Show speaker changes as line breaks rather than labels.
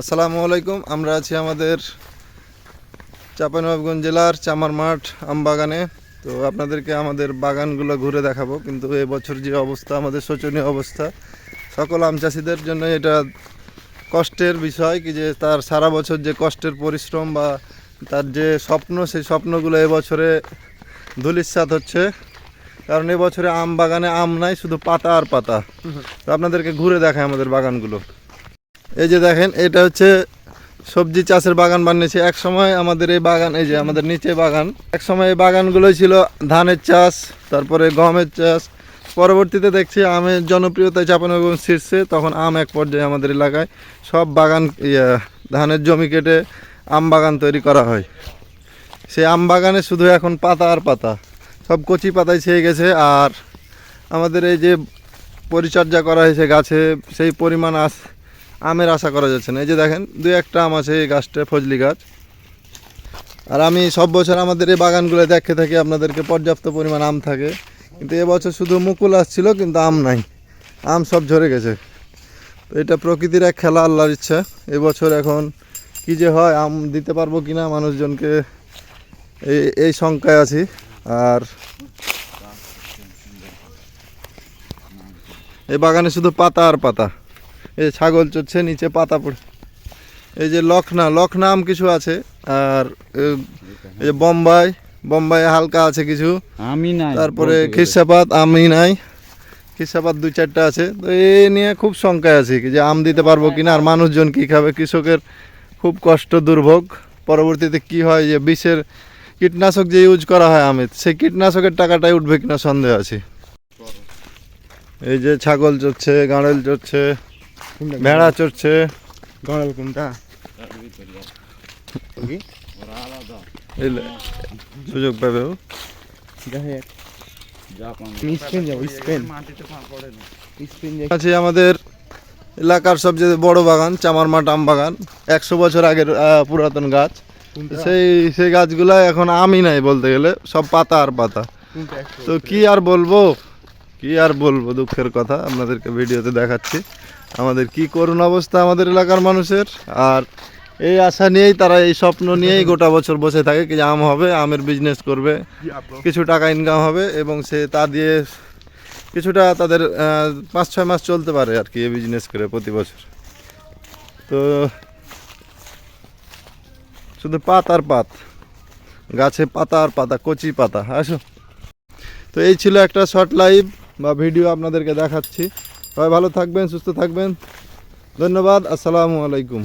আসসালামু আলাইকুম, আমরা আছি আমাদের চাঁপাইনবাবগঞ্জ জেলার চামার মাঠ আম বাগানে তো আপনাদেরকে আমাদের বাগানগুলো ঘুরে দেখাবো, কিন্তু এবছর যে অবস্থা, আমাদের শোচনীয় অবস্থা, সকল আম চাষিদের জন্য এটা কষ্টের বিষয় কি যে তার সারা বছর যে কষ্টের পরিশ্রম বা তার যে স্বপ্ন, সেই স্বপ্নগুলো এবছরে ধুলিস্বাত হচ্ছে। কারণ এবছরে আম বাগানে আম নাই, শুধু পাতা আর পাতা। তো আপনাদেরকে ঘুরে দেখায় আমাদের বাগানগুলো। এই যে দেখেন, এটা হচ্ছে সবজি চাষের বাগান বানিয়েছে। এক সময় আমাদের এই বাগান, এই যে আমাদের নিচে বাগান, এক সময় এই বাগানগুলো ছিল ধানের চাষ, তারপরে গমের চাষ। পরবর্তীতে দেখছি আমের জনপ্রিয়তায় চাপানো এবং শীর্ষে, তখন আম এক পর্যায়ে আমাদের এলাকায় সব বাগান ধানের জমি কেটে আম বাগান তৈরি করা হয়। সেই আম বাগানে শুধু এখন পাতা আর পাতা, সব কচি পাতায় ছেয়ে গেছে। আর আমাদের এই যে পরিচর্যা করা হয়েছে গাছে, সেই পরিমাণ আস আমের আশা করা যাচ্ছে না। এই যে দেখেন, দু একটা আম আছে এই গাছটা, ফজলি গাছ। আর আমি সব বছর আমাদের এই বাগানগুলো দেখে থাকি, আপনাদেরকে পর্যাপ্ত পরিমাণ আম থাকে। কিন্তু এবছর শুধু মুকুল আসছিল, কিন্তু আম নাই। আম সব ঝরে গেছে। তো এটা প্রকৃতির এক খেলা, আল্লাহর ইচ্ছা। এবছর এখন কি যে হয়, আম দিতে পারব কি না, মানুষজনকে এই এই শঙ্কায় আছি। আর এই বাগানে শুধু পাতা আর পাতা। এই যে ছাগল চড়ছে নিচে পাতা পড়ে। এই যে লখনা লখনা আম কিছু আছে আর এই যে বোম্বাই বোম্বাই হালকা আছে কিছু।
আমি নাই
তারপরে
গেলে।
আমি নাই। খিরসাপাত দুই চারটা আছে। তো এই নিয়ে খুব শঙ্কায় আছি কি যে আম দিতে পারব কিনা আর মানুষজন কি খাবে? কৃষকের খুব কষ্ট দুর্ভোগ। পরবর্তীতে কি হয় যে বিষের কীটনাশক যে ইউজ করা হয় আমের সেই কীটনাশকের টাকাটাই উঠবে কিনা সন্দেহ আছে। এই যে ছাগল চড়ছে গাঁড়েল চড়ছে। ভেড়া চড়ছে
গড়াল কোনটা
সুযোগ পাবে ও।
আমি
আছে আমাদের এলাকার সবচেয়ে বড় বাগান চামার মাঠ আম বাগান একশো বছর আগের পুরাতন গাছ সেই সেই গাছগুলো এখন আমই নাই বলতে গেলে সব পাতা আর পাতা তো কি আর বলব কি আর বলব দুঃখের কথা আপনাদেরকে ভিডিওতে দেখাচ্ছি আমাদের কি করুণ অবস্থা আমাদের এলাকার মানুষের? আর এই আশা নিয়েই তারা এই স্বপ্ন নিয়েই গোটা বছর বসে থাকে কি আম হবে, আমের বিজনেস করবে, কিছু টাকা ইনকাম হবে এবং সে তা দিয়ে কিছুটা তাদের পাঁচ ছয় মাস চলতে পারে আর কি এই বিজনেস করে প্রতি বছর। তো শুধু পাত আর পাত, গাছে পাতা আর পাতা, কচি পাতা, আসো। তো এই ছিল একটা শর্ট লাইভ বা ভিডিও আপনাদেরকে দেখাচ্ছি। সবাই ভালো থাকবেন সুস্থ থাকবেন ধন্যবাদ আসসালামু আলাইকুম